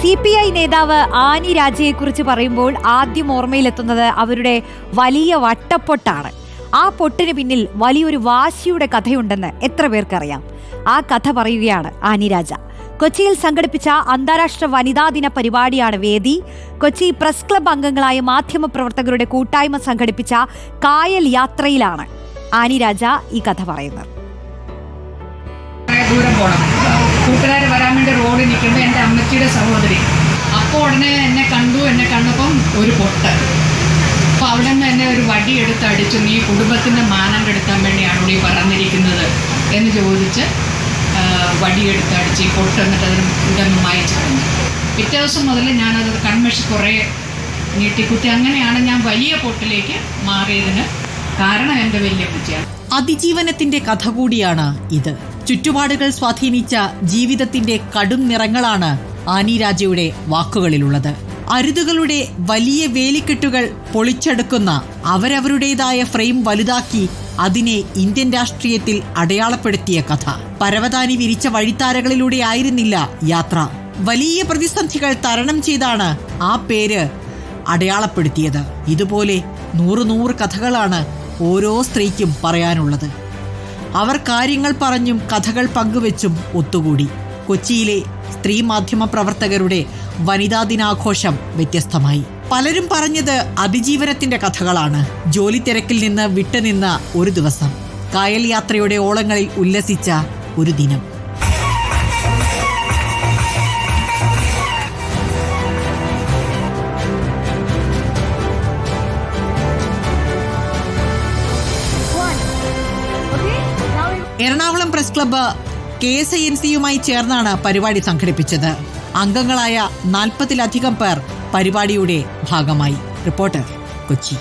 C P I നേതാവ് ആനി രാജയെക്കുറിച്ച് പറയുമ്പോൾ ആദ്യം ഓർമ്മയിലെത്തുന്നത് അവരുടെ വലിയ വട്ടപ്പൊട്ടാണ്. ആ പൊട്ടിന് പിന്നിൽ വലിയൊരു വാശിയുടെ കഥയുണ്ടെന്ന് എത്ര പേർക്കറിയാം. ആ കഥ പറയുകയാണ് ആനി രാജ. കൊച്ചിയിൽ സംഘടിപ്പിച്ച അന്താരാഷ്ട്ര വനിതാ ദിന പരിപാടിയാണ് വേദി. കൊച്ചി പ്രസ് ക്ലബ് അംഗങ്ങളായ മാധ്യമ പ്രവർത്തകരുടെ കൂട്ടായ്മ സംഘടിപ്പിച്ച കായൽ യാത്രയിലാണ് ആനി രാജ ഈ കഥ പറയുന്നത്. ദൂരം പോകണം കൂട്ടുകാർ വരാൻ വേണ്ടി റോഡിൽ അമ്മച്ചിയുടെ സഹോദരി. അപ്പോൾ ഉടനെ എന്നെ കണ്ടു എന്നെ കണ്ടപ്പം ഒരു പൊട്ട്. അപ്പോൾ അവിടെ നിന്ന് എന്നെ ഒരു വടി എടുത്ത് അടിച്ചു നീ കുടുംബത്തിന്റെ മാനം കെടുത്താൻ വേണ്ടിയാണോ നീ പറഞ്ഞിരിക്കുന്നത്? എന്ന് ചോദിച്ച് വടി വടിയെടുത്ത് അടിച്ച് ഈ പൊട്ട് എന്നിട്ട് അതിന് ഇതൊന്ന് മായച്ചു കളഞ്ഞു. പിറ്റേ ദിവസം മുതൽ ഞാനത് കൺമഷി കുറേ നീട്ടിക്കുത്തി. അങ്ങനെയാണ് ഞാൻ വലിയ പൊട്ടിലേക്ക് മാറിയതിന് കാരണം എന്റെ വലിയ പൂച്ചയാണ് അതിജീവനത്തിന്റെ കഥ കൂടിയാണ് ഇത്. ചുറ്റുപാടുകൾ സ്വാധീനിച്ച ജീവിതത്തിന്റെ കടും നിറങ്ങളാണ് ആനി രാജയുടെ വാക്കുകളിലുള്ളത്. അരുതുകളുടെ വലിയ വേലിക്കെട്ടുകൾ പൊളിച്ചെടുക്കുന്ന അവരവരുടേതായ ഫ്രെയിം വലുതാക്കി അതിനെ ഇന്ത്യൻ രാഷ്ട്രീയത്തിൽ അടയാളപ്പെടുത്തിയ കഥ. പരവതാനി വിരിച്ച വഴിത്താരകളിലൂടെ ആയിരുന്നില്ല യാത്ര. വലിയ പ്രതിസന്ധികൾ തരണം ചെയ്താണ് ആ പേര് അടയാളപ്പെടുത്തിയത്. ഇതുപോലെ നൂറ് നൂറ് കഥകളാണ് ഓരോ സ്ത്രീക്കും പറയാനുള്ളത്. അവർ കാര്യങ്ങൾ പറഞ്ഞും കഥകൾ പങ്കുവെച്ചും ഒത്തുകൂടി. കൊച്ചിയിലെ സ്ത്രീ മാധ്യമ പ്രവർത്തകരുടെ വനിതാ ദിനാഘോഷം വ്യത്യസ്തമായി. പലരും പറഞ്ഞത് അതിജീവനത്തിന്റെ കഥകളാണ്. ജോലി തിരക്കിൽ നിന്ന് വിട്ടുനിന്ന ഒരു ദിവസം. കായൽ യാത്രയുടെ ഓളങ്ങളിൽ ഉല്ലസിച്ച ഒരു ദിനം. Ernakulam press club K S I N സിയുമായി ചേർന്നാണ് പരിപാടി സംഘടിപ്പിച്ചത്. അംഗങ്ങളായ നാൽപ്പതിലധികം പേർ പരിപാടിയുടെ ഭാഗമായി. റിപ്പോർട്ടർ കൊച്ചി.